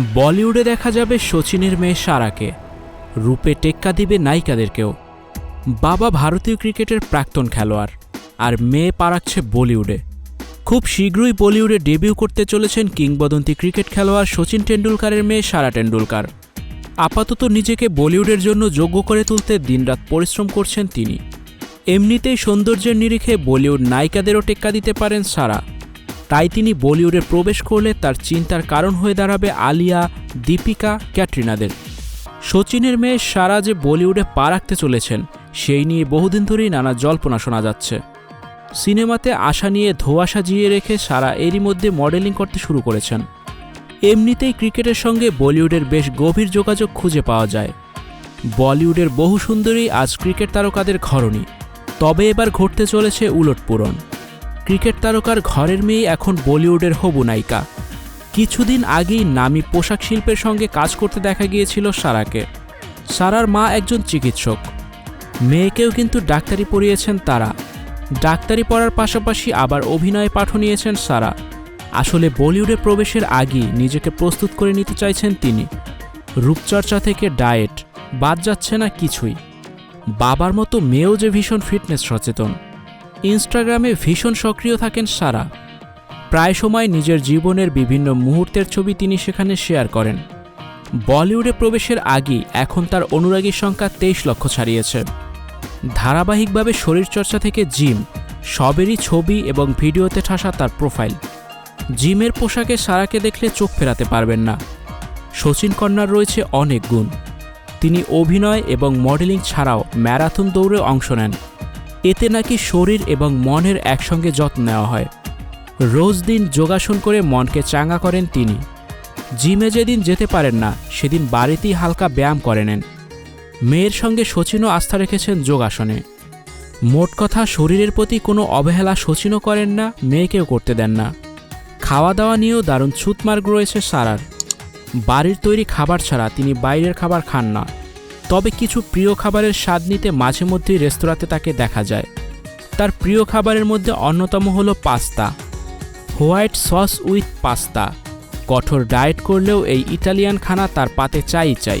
বলিউডে দেখা যাবে সচিনের মেয়ে সারাকে। রূপে টেক্কা দিবে নায়িকাদেরকেও। বাবা ভারতীয় ক্রিকেটের প্রাক্তন খেলোয়াড়, আর মেয়ে পারাচ্ছে বলিউডে। খুব শীঘ্রই বলিউডে ডেবিউ করতে চলেছেন কিংবদন্তি ক্রিকেট খেলোয়াড় সচিন টেন্ডুলকারের মেয়ে সারা টেন্ডুলকার। আপাতত নিজেকে বলিউডের জন্য যোগ্য করে তুলতে দিনরাত পরিশ্রম করছেন তিনি। এমনিতেই সৌন্দর্যের নিরিখে বলিউড নায়িকাদেরও টেক্কা দিতে পারেন সারা। তাই তিনি বলিউডে প্রবেশ করলে তার চিন্তার কারণ হয়ে দাঁড়াবে আলিয়া, দীপিকা, ক্যাটরিনাদের। সচিনের মেয়ে সারা যে বলিউডে পা রাখতে চলেছেন, সেই নিয়ে বহুদিন ধরেই নানা জল্পনা শোনা যাচ্ছে। সিনেমাতে আশা নিয়ে ধোঁয়াশা জিয়ে রেখে সারা এরই মধ্যে মডেলিং করতে শুরু করেছেন। এমনিতেই ক্রিকেটের সঙ্গে বলিউডের বেশ গভীর যোগাযোগ খুঁজে পাওয়া যায়। বলিউডের বহু সুন্দরী আজ ক্রিকেট তারকাদের ঘরণী। তবে এবার ঘটতে চলেছে উলটপূরণ। ক্রিকেট তারকার ঘরের মেয়ে এখন বলিউডের হবু নায়িকা। কিছুদিন আগেই নামি পোশাক শিল্পের সঙ্গে কাজ করতে দেখা গিয়েছিল সারাকে। সারার মা একজন চিকিৎসক। মেয়েকেও কিন্তু ডাক্তারি পড়িয়েছেন তারা। ডাক্তারি পড়ার পাশাপাশি আবার অভিনয়ে পাঠ নিয়েছেন সারা। আসলে বলিউডে প্রবেশের আগেই নিজেকে প্রস্তুত করে নিতে চাইছেন তিনি। রূপচর্চা থেকে ডায়েট, বাদ যাচ্ছে না কিছুই। বাবার মতো মেয়েও যে ভীষণ ফিটনেস সচেতন। ইনস্টাগ্রামে ভীষণ সক্রিয় থাকেন সারা। প্রায় সময় নিজের জীবনের বিভিন্ন মুহূর্তের ছবি তিনি সেখানে শেয়ার করেন। বলিউডে প্রবেশের আগেই এখন তার অনুরাগীর সংখ্যা তেইশ লক্ষ ছাড়িয়েছে। ধারাবাহিকভাবে শরীরচর্চা থেকে জিম, সবেরই ছবি এবং ভিডিওতে ঠাসা তার প্রোফাইল। জিমের পোশাকে সারাকে দেখলে চোখ ফেরাতে পারবেন না। শচীন কন্যার রয়েছে অনেক গুণ। তিনি অভিনয় এবং মডেলিং ছাড়াও ম্যারাথন দৌড়ে অংশ নেন। এতে নাকি শরীর এবং মনের একসঙ্গে যত্ন নেওয়া হয়। রোজ দিন যোগাসন করে মনকে চাঙ্গা করেন তিনি। জিমে যেদিন যেতে পারেন না, সেদিন বাড়িতেই হালকা ব্যায়াম করে নেন। মেয়ের সঙ্গে শচীনও আস্থা রেখেছেন যোগাসনে। মোট কথা, শরীরের প্রতি কোনো অবহেলা শচীনও করেন না, মেয়েকেও করতে দেন না। খাওয়া দাওয়া নিয়েও দারুণ ছুতমার্গ রয়েছে সারার। বাড়ির তৈরি খাবার ছাড়া তিনি বাইরের খাবার খান না। তবে কিছু প্রিয় খাবারের স্বাদ নিতে মাঝে মধ্যেই রেস্তোরাঁতে তাকে দেখা যায়। তার প্রিয় খাবারের মধ্যে অন্যতম হল pasta. White sauce with pasta. কঠোর ডায়েট করলেও এই ইটালিয়ান খানা তার পাতে চাই চাই।